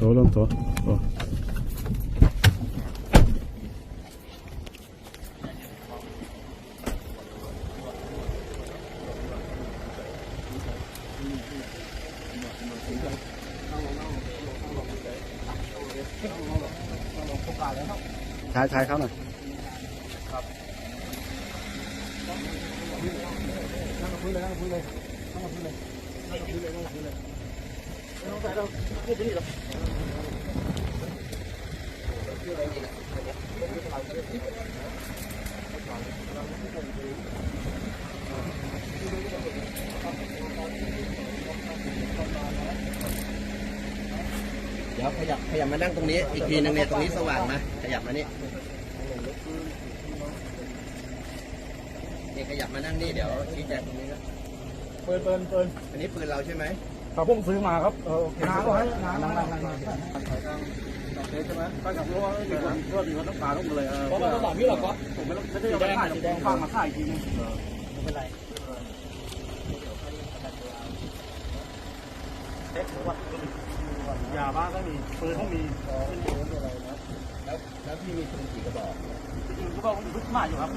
ตัวลงตัวตัวชายชายเขาหน่อย เดี๋ยวขยับขยับมานั่งตรงนี้อีกทีนึงเนี่ยตรงนี้สว่างมาขยับมานี่นี่ขยับมานั่งนี่เดี๋ยวชี้แจงตรงนี้นะเปิดเปิดเปิดอันนี้ปืนเราใช่ไหม เขาเพิ่งซื้อมาครับเออน้ำก็ให้น้ำนั่งนั่งนั่งนั่งใช่ไหมถ้ากับรู้ว่ามีคนเพื่อนมีคนต้องการต้องเลยเพราะมันต้องบอกพี่หรอกผมไม่ต้องไม่ได้เอาไปขายผมฟังมาขายอีกทีนึงไม่เป็นไรยาบ้าก็มีปืนก็มีแล้วแล้วพี่มีปืนกี่กระบอกจริงๆก็มีทุกมาอยู่ครับ